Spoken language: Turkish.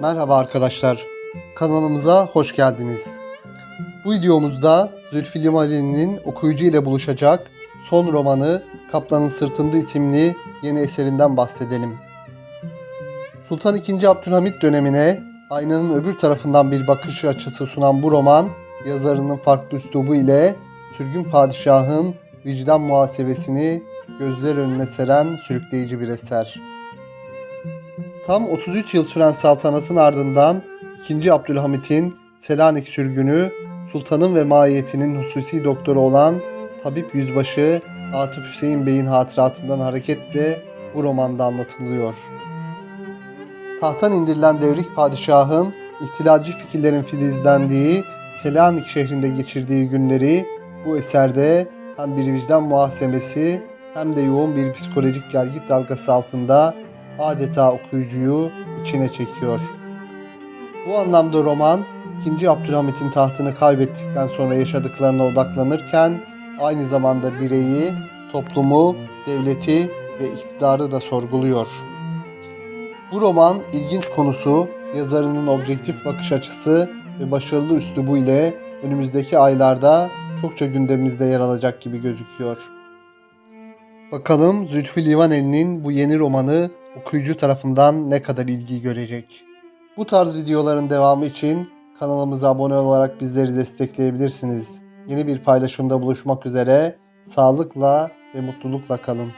Merhaba arkadaşlar. Kanalımıza hoş geldiniz. Bu videomuzda Zülfü Livaneli'nin okuyucu ile buluşacak son romanı Kaplanın Sırtında isimli yeni eserinden bahsedelim. Sultan II. Abdülhamit dönemine aynanın öbür tarafından bir bakış açısı sunan bu roman, yazarının farklı üslubu ile sürgün padişahın vicdan muhasebesini gözler önüne seren sürükleyici bir eser. Tam 33 yıl süren saltanatın ardından 2. Abdülhamit'in Selanik sürgünü sultanın ve mahiyetinin hususi doktoru olan tabip yüzbaşı Atıf Hüseyin Bey'in hatıratından hareketle bu romanda anlatılıyor. Tahttan indirilen devrik padişahın ihtilalci fikirlerin filizlendiği Selanik şehrinde geçirdiği günleri bu eserde hem bir vicdan muhasebesi hem de yoğun bir psikolojik gelgit dalgası altında adeta okuyucuyu içine çekiyor. Bu anlamda roman 2. Abdülhamit'in tahtını kaybettikten sonra yaşadıklarına odaklanırken aynı zamanda bireyi, toplumu, devleti ve iktidarı da sorguluyor. Bu roman ilginç konusu, yazarının objektif bakış açısı ve başarılı üslubu ile önümüzdeki aylarda çokça gündemimizde yer alacak gibi gözüküyor. Bakalım Zülfü Livaneli'nin bu yeni romanı okuyucu tarafından ne kadar ilgi görecek. Bu tarz videoların devamı için kanalımıza abone olarak bizleri destekleyebilirsiniz. Yeni bir paylaşımda buluşmak üzere. Sağlıkla ve mutlulukla kalın.